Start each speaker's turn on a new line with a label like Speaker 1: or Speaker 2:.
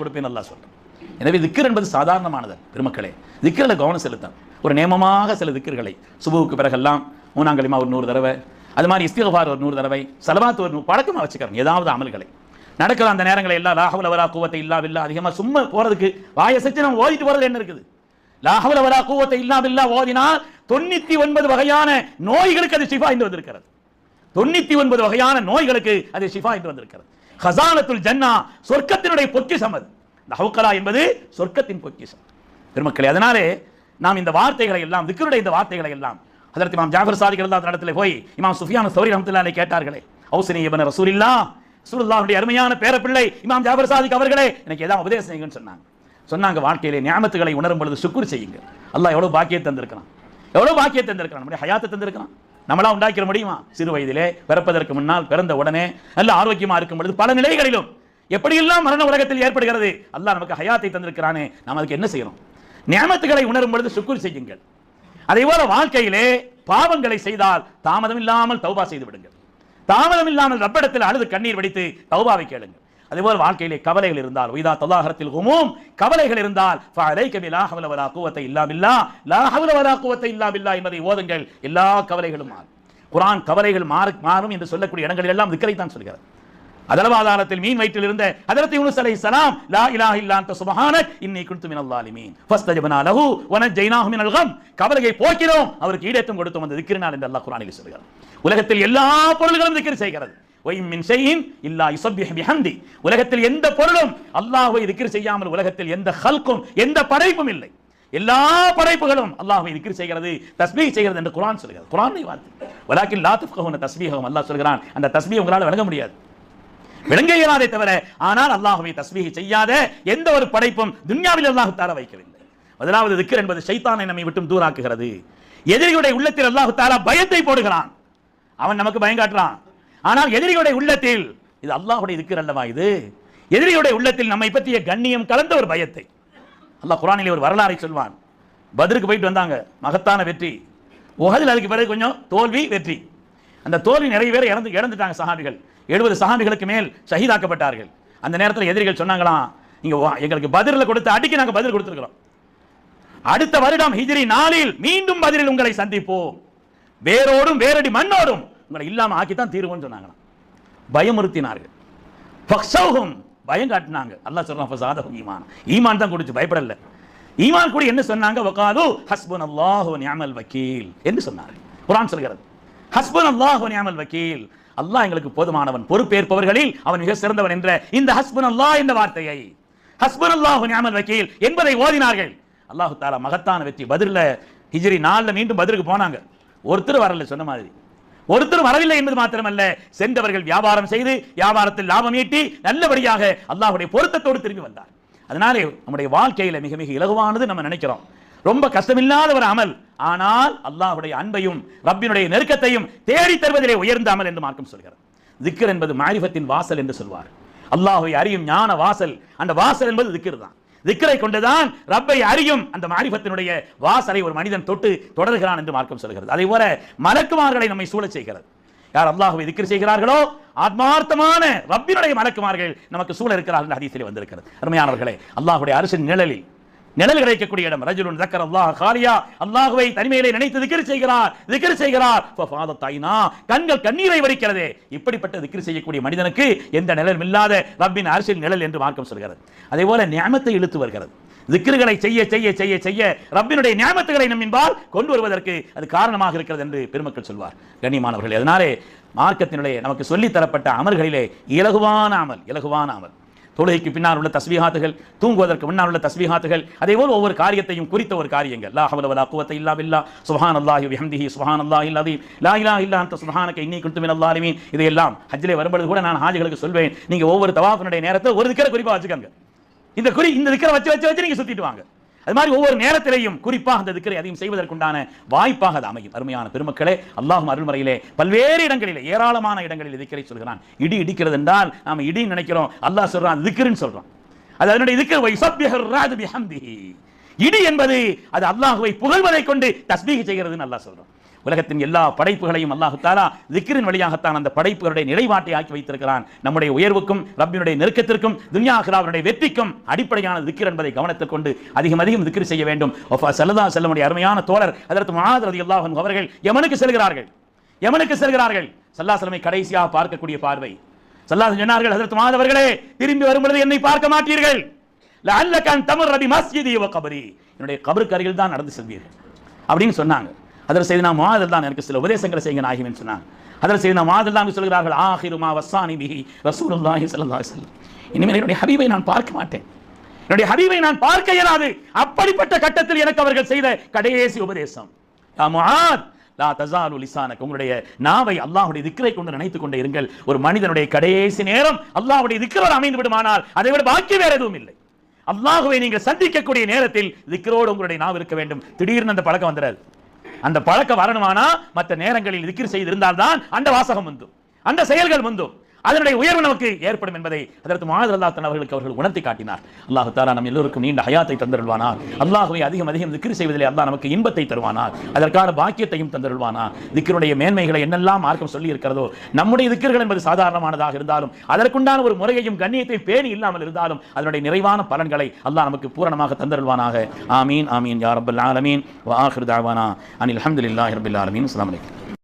Speaker 1: கொடுப்பேன் நல்லா சொல்கிறேன் எனவே திக்கர் என்பது சாதாரணமானது பெருமக்களே. திக்கரில் கவனம் செலுத்தம் ஒரு நியமமாக சில திக்கர்களை சுபுவுக்கு பிறகெல்லாம் மூணாங்கலிமா ஒரு நூறு தடவை அது மாதிரி இஸ்திகபார் ஒரு நூறு தடவை சலவாத் ஒரு நூறு பழக்கமாக வச்சுக்கிறோம் ஏதாவது அமல்களை. நடக்கிற அந்த நேரங்களை எல்லாம் லாஹுல வரா கூவத்தை இல்லாவில்லா அதிகமாக சும்மா போகிறதுக்கு வாயை செஞ்சு நம்ம ஓதிட்டு போகிறது என்ன இருக்குது? லாஹுல வரா கூவத்தை இல்லாவில்லா ஓதினால் தொண்ணூத்தி ஒன்பது வகையான நோய்களுக்கு அது சிஃபா என்று வந்திருக்கிறது. தொண்ணூத்தி ஒன்பது வகையான நோய்களுக்கு அது ஷிஃபா என்று வந்திருக்கிறது. ஹசானத்துல் ஜன்னா சொர்க்கத்தினுடைய பொக்கிஷம் அது. இந்த ஹவுக்கலா என்பது சொர்க்கத்தின் பொக்கிஷம். பெருமக்களே அதனாலே நாம் இந்த வார்த்தைகளை எல்லாம் விக்கருடைய இந்த வார்த்தைகளை எல்லாம் அதற்கு இமாம் ஜாஃபர் சாதிகள் அல்லா இடத்துல போய் இமாம் சுஃபியான சௌரி ரஹமத்துல்லாஹி கேட்டார்களே ஹவுசனி இபன் ரசூலில்லா ரசூலுல்லாஹுடைய அருமையான பேரப்பிள்ளை இமாம் ஜாஃபர் சாதிக் அவர்களே எனக்கு ஏதாவது உபதேசம் செய்யுங்கன்னு சொன்னாங்க. சொன்னாங்க வாழ்க்கையிலே ஞாபகத்துகளை உணரும் பொழுது சுக்குர் செய்யுங்க. அல்லாஹ் எவ்வளவு பாக்கியத்தை தந்திருக்கிறான். எவ்வளோ பாக்கியத்தை தந்திருக்கிறான். நம்முடைய ஹயாத்தை தந்திருக்கிறான். நம்மளா உண்டாக்கிற முடியுமா? சிறு வயதிலே பிறப்பதற்கு முன்னால் பிறந்த உடனே நல்ல ஆரோக்கியமா இருக்கும் பொழுது பல நிலைகளிலும் எப்படியெல்லாம் மரண உலகத்தில் ஏற்படுகிறது? அல்லாஹ் நமக்கு ஹயாத்தை தந்திருக்கிறானே. நாம் அதுக்கு என்ன செய்யணும்? நியமத்துகளை உணரும் பொழுது சுக்குர் செய்யுங்கள். அதே போல வாழ்க்கையிலே பாவங்களை செய்தால் தாமதம் இல்லாமல் தௌபா செய்து விடுங்கள். தாமதம் இல்லாமல் ரப்பிடத்தில் அழுது கண்ணீர் வடித்து தௌபாவை கேளுங்கள். அதேபோல் வாழ்க்கையிலே கவலைகள் இருந்தால் உய்தா தொல்லாகரத்தில் ஹுமூம் கவலைகள் இருந்தால் ஃபஅலைக ஹவ்ல வலா குவத்தை இல்லாமில்லா லா ஹவ்ல வலா குவத்தை இல்லாமில்லா என்பதை ஓதுங்கள். எல்லா கவலைகளும் மாறும். குரான் கவலைகள் மாறு மாறும் என்று சொல்லக்கூடிய இடங்களில் எல்லாம் திக்கரை தான் சொல்கிறது அதலவாதாரத்தில் மீன் வயிற்றில் இருந்த ஹதரத் யூனுஸ் சலாம் லா இலாஹ இல்லா அன்த சுப்ஹானக் இன்னி குன்து மினல் ஸாலிமீன். ஃபஸ்தஜப்னா லஹு வ நஜ்ஜைனாஹு மினல் கம். கவலையை போக்கினோம் அவருக்கு ஈடேற்றம் கொடுத்தோம் அந்த திக்ரினால் என்று அல்லாஹ் குர்ஆனில் சொல்கிறார் உலகத்தில் எல்லா பொருள்களும் திக்ர் செய்கிறது. உலகத்தில் எந்த பொருளும் அல்லாஹுவை திக்ர் செய்யாமல் உலகத்தில் எந்த ஹல்கும் எந்த படைப்பும் இல்லை. எல்லா படைப்புகளும் அல்லாஹுவை திக்ர் செய்கிறது தஸ்மீ செய்கிறது என்று குரான் சொல்கிறது. குரானை வார்த்தை வலாக்கில் லா தஸ்மீகம் அல்லாஹ் சொல்கிறான் அந்த தஸ்மீ உங்களால் விளங்க முடியாது. விளங்க இயலாதே தவிர ஆனால் அல்லாஹுவை தஸ்பீஹ் செய்யாத எந்த ஒரு படைப்பும் துன்யாவில் அல்லாஹு தாலா வைக்கவில்லை. முதலாவது திக்ர் என்பது சைத்தானை நம்மை விட்டும் தூராக்குகிறது. எதிரியுடைய உள்ளத்தில் அல்லாஹு தாரா பயத்தை போடுகிறான். அவன் நமக்கு பயங்காட்டுறான். ஆனால் எதிரிகளுடைய உள்ளத்தில் இது அல்லாஹுடைய இருக்கிற அல்லவா இது? எதிரியுடைய உள்ளத்தில் நம்மை பற்றிய கண்ணியம் கலந்த ஒரு பயத்தை. அல்லாஹ் குரானிலே ஒரு வரலாறை சொல்வான். பதிருக்கு போயிட்டு வந்தாங்க. மகத்தான வெற்றி. உகதில் அதுக்கு பிறகு கொஞ்சம் தோல்வி வெற்றி. அந்த தோல்வி நிறைய பேர் இறந்து இறந்துட்டாங்க சஹாபிகள். எழுபது சஹாபிகளுக்கு மேல் ஷஹீதாக்கப்பட்டார்கள். அந்த நேரத்தில் எதிரிகள் சொன்னாங்களாம் நீங்க வா- எங்களுக்கு பதிரில் கொடுத்த அடிக்கு நாங்க பதில் கொடுத்துருக்குறோம். அடுத்த வருடம் ஹிஜிரி நாளில் மீண்டும் பதிலில் உங்களை சந்திப்போம். வேரோடும் வேரடி மண்ணோடும் உங்களை ஆக்கி ஆக்கித்தான் தீருவோம்னு சொன்னாங்களாம். பயமுறுத்தினார்கள். ஃபக்ஸௌஹும் பயம் காட்டினாங்க. அல்லாஹ் சொல்றான் ஃபஸாதஹும் ஈமான். ஈமான் தான் கொடுத்து பயப்படல. ஈமான் கூட என்ன சொன்னாங்க? வகாது ஹஸ்பன் அல்லாஹு நியாமல் வக்கீல் என்று சொன்னார்கள். குரான் சொல்கிறது ஹஸ்பன் அல்லாஹு நியாமல் வக்கீல் அல்லாஹ் எங்களுக்கு போதுமானவன் பொறுப்பேற்பவர்களில் அவன் மிக சிறந்தவன் என்ற இந்த ஹஸ்புன் அல்லாஹ் என்ற வார்த்தையை ஹஸ்புன் அல்லாஹு நியாமல் வக்கீல் என்பதை ஓதினார்கள். அல்லாஹு தாலா மகத்தான வெற்றி பதிரில் ஹிஜ்ரி நாளில் மீண்டும் பதிலுக்கு போனாங்க. ஒருத்தர் வரல சொன்ன மாதிரி. ஒருத்தர் வரவில்லை என்பது மாத்திரமல்ல. சென்றவர்கள் வியாபாரம் செய்து வியாபாரத்தில் லாபம் ஈட்டி நல்லபடியாக அல்லாஹுடைய பொருத்தத்தோடு திரும்பி வந்தார். அதனாலே நம்முடைய வாழ்க்கையில மிக மிக இலகுவானது நம்ம நினைக்கிறோம். ரொம்ப கஷ்டமில்லாத ஒரு அமல். ஆனால் அல்லாஹ்வுடைய அன்பையும் ரப்பினுடைய நெருக்கத்தையும் தேடி தருவதிலே உயர்ந்த அமல் என்று மார்க்கம் சொல்கிறது. திக்கர் என்பது மாரிஃபத்தின் வாசல் என்று சொல்வார். அல்லாஹுவை அறியும் ஞான வாசல். அந்த வாசல் என்பது திக்கர் தான் திக்கரை கொண்டுதான் ரப்பை அறியும். அந்த மாரிபத்தினுடைய வாசலை ஒரு மனிதன் தொட்டு தொடர்கிறான் என்று மார்க்கம் சொல்கிறது. அதே போல மலக்குமார்களை நம்மை சூழச் செய்கிறது. யார் அல்லாஹுவை திக்ர் செய்கிறார்களோ ஆத்மார்த்தமான ரப்பினுடைய மலக்குமார்கள் நமக்கு சூழ இருக்கிறார்கள் ஹதீஸிலே வந்திருக்கிறது. அருமையானவர்களே அல்லாஹுடைய அரசின் நிழலில் நிழல் கிடைக்கக்கூடிய இடம். ரஜுலுன் தக்கர் அல்லாஹ் காலியா அல்லாஹுவை தனிமையிலே நினைத்து திக்ர் செய்கிறார் திக்ர் செய்கிறார். ஃபஃபாதத் கண்கள் கண்ணீரை வடிக்கிறது. இப்படிப்பட்ட திக்ர் செய்யக்கூடிய மனிதனுக்கு எந்த நிழலும் இல்லாத ரப்பின் அரசியல் நிழல் என்று மார்க்கம் சொல்கிறது. அதே போல ஞானத்தை இழுத்து வருகிறது. திக்ருகளை செய்ய செய்ய செய்ய செய்ய ரப்பினுடைய ஞாபகத்துகளை நம்மின்பால் கொண்டு வருவதற்கு அது காரணமாக இருக்கிறது என்று பெருமக்கள் சொல்வார். கண்ணியமானவர்கள் அதனாலே மார்க்கத்தினுடைய நமக்கு சொல்லித் தரப்பட்ட அமல்களிலே இலகுவான அமல் இலகுவான அமல். தொழுகைக்கு பின்னால் உள்ள தஸ்வீகாத்துகள் தூங்குவதற்கு முன்னால் உள்ள தஸ்வீகாத்துகள் அதே போல் ஒவ்வொரு காரியத்தையும் குறித்த ஒரு காரியங்கள். லா ஹவல வலா குவத்தை இல்லா பில்லா. சுஹான் அல்லாஹி பிஹம்திஹி சுஹான் அல்லாஹ் இல்லாதி லா இலா இல்லா அந்த சுப்ஹானக இன்னி குன்து மின் அல்லாலுமே இதையெல்லாம் ஹஜ்ஜிலே வரும்பொழுது கூட நான் ஹாஜிகளுக்கு சொல்வேன். நீங்க ஒவ்வொரு தவாஃபினுடைய நேரத்தை ஒரு திக்கரை குறிப்பா வச்சுக்கோங்க. இந்த குறி இந்த திக்கரை வச்சு வச்சு வச்சு நீங்க சுத்திட்டு வாங்க. அது மாதிரி ஒவ்வொரு நேரத்திலையும் குறிப்பாக அந்த திக்கரை அதிகம் செய்வதற்குண்டான வாய்ப்பாக அது அமையும். அருமையான பெருமக்களே அல்லாஹும் அருள்முறையிலே பல்வேறு இடங்களிலே ஏராளமான இடங்களில் திக்கரை சொல்கிறான். இடி இடிக்கிறது என்றால் நாம் இடி நினைக்கிறோம். அல்லாஹ் சொல்றான் திக்கருன்னு சொல்றான். அது அதனுடைய திக்கர் இடி என்பது அது அல்லாஹுவை புகழ்வதை கொண்டு தஸ்மீக செய்கிறதுன்னு அல்லாஹ் சொல்றான். உலகத்தின் எல்லா படைப்புகளையும் அல்லாஹுத்தாலா திக்ரின் வழியாகத்தான் அந்த படைப்புகளுடைய நிலைப்பாட்டை ஆக்கி வைத்திருக்கிறான். நம்முடைய உயர்வுக்கும் ரப்பினுடைய நெருக்கத்திற்கும் துன்யா ஆஹிராவினுடைய வெற்றிக்கும் அடிப்படையான திக்ர் என்பதை கவனத்தில் கொண்டு அதிகம் அதிகம் திக்ர் செய்ய வேண்டும். செல்லதா சல்லதா செல்லமுடைய அருமையான தோழர் அதற்கு மகாத் ரதி அவர்கள் யமனுக்கு செல்கிறார்கள். யமனுக்கு செல்கிறார்கள். சல்லாசலமை கடைசியாக பார்க்கக்கூடிய பார்வை. சல்லாஹ் சொன்னார்கள் அதற்கு மாதவர்களே திரும்பி வரும் பொழுது என்னை பார்க்க மாட்டீர்கள். லஅல்லகன் தமர் ரபி மஸ்ஜிதி வ கபரி. என்னுடைய கபருக்கு அருகில் தான் நடந்து செல்வீர்கள். அப்படின்னு சொன்னாங்க. அதில் செய்து நான் மாதல் தான் எனக்கு சில உபதேசங்களை செய்யுங்க நாகிவன் சொன்னாங்க. அதில் செய்து நான் மாதல் தான் சொல்கிறார்கள் ஆஹிருமா வசானி பிஹி ரசூலுல்லாஹி ஸல்லல்லாஹு அலைஹி இனிமேல் என்னுடைய ஹபீபை நான் பார்க்க மாட்டேன். என்னுடைய ஹபீபை நான் பார்க்க இயலாது. அப்படிப்பட்ட கட்டத்தில் எனக்கு அவர்கள் செய்த கடைசி உபதேசம். லா தசாலு லிசானக் உங்களுடைய நாவை அல்லாஹுடைய திக்கரை கொண்டு நினைத்துக் கொண்டே இருங்கள். ஒரு மனிதனுடைய கடைசி நேரம் அல்லாஹுடைய திக்கரோடு அமைந்து விடுமானால் அதை விட பாக்கி வேற எதுவும் இல்லை. அல்லாஹுவை நீங்கள் சந்திக்கக்கூடிய நேரத்தில் திக்கரோடு உங்களுடைய நாவு இருக்க வேண்டும். திடீர்னு அந்த பழக்கம் வந்துடாது. அந்த பழக்கம் வரணுமானா மற்ற நேரங்களில் திக்ர் செய்திருந்தால்தான் அந்த வாசகம் வந்தும் அந்த செயல்கள் வந்தும் அதனுடைய உயர்வு நமக்கு ஏற்படும் என்பதை அதற்கு மாதர் அல்லாத்தன் அவர்களுக்கு அவர்கள் உணர்த்தி காட்டினார். அல்லாஹு தாரா நம் எல்லோருக்கும் நீண்ட ஹயாத்தை தந்தருள்வானார். அல்லாஹுவை அதிகம் அதிகம் திக்ரு செய்வதிலே அல்லாஹ் நமக்கு இன்பத்தை தருவானார். அதற்கான பாக்கியத்தையும் தந்தருள்வானார். திக்கருடைய மேன்மைகளை என்னெல்லாம் மார்க்கம் சொல்லி இருக்கிறதோ நம்முடைய திக்கர்கள் என்பது சாதாரணமானதாக இருந்தாலும் அதற்குண்டான ஒரு முறையையும் கண்ணியத்தையும் பேணி இல்லாமல் இருந்தாலும் அதனுடைய நிறைவான பலன்களை அல்லாஹ் நமக்கு பூரணமாக தந்தருள்வானாக. ஆமீன் ஆமீன் யா ரப்பல் ஆலமீன். வாஹிர் தாவானா. அனில் அல்ஹம்துலில்லாஹி ரப்பில் ஆலமீன். அஸ்லாம் வலைக்கம்